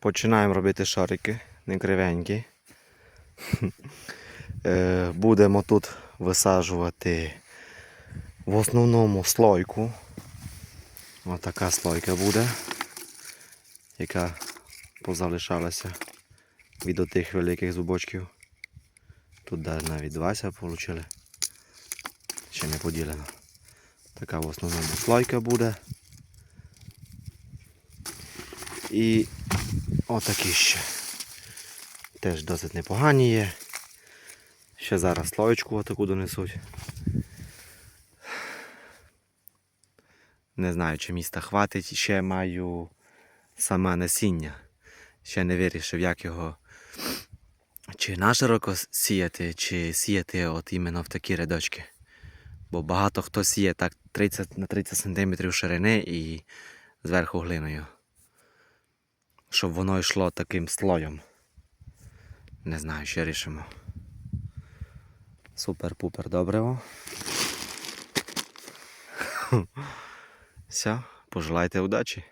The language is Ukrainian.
Починаємо робити шарики, не кривенькі. Е, Будемо тут висаджувати в основному слойку. Ось така слойка буде, яка позалишалася від отих великих зубочків. Тут навіть Вася отримали. Ще не поділено. Така в основному слойка буде. І отакі ще. Теж досить непогані є. Ще зараз слоєчку отаку донесуть. Не знаю, чи міста хватить. Ще маю саме насіння. Ще не вирішив, як його чи нашироко сіяти, чи сіяти от іменно в такі рядочки. Бо багато хто сіє так 30 на 30 см ширини і зверху глиною. Щоб воно йшло таким слоєм. Не знаю, ще рішимо. Супер-пупер добриво. Все, пожелайте удачі.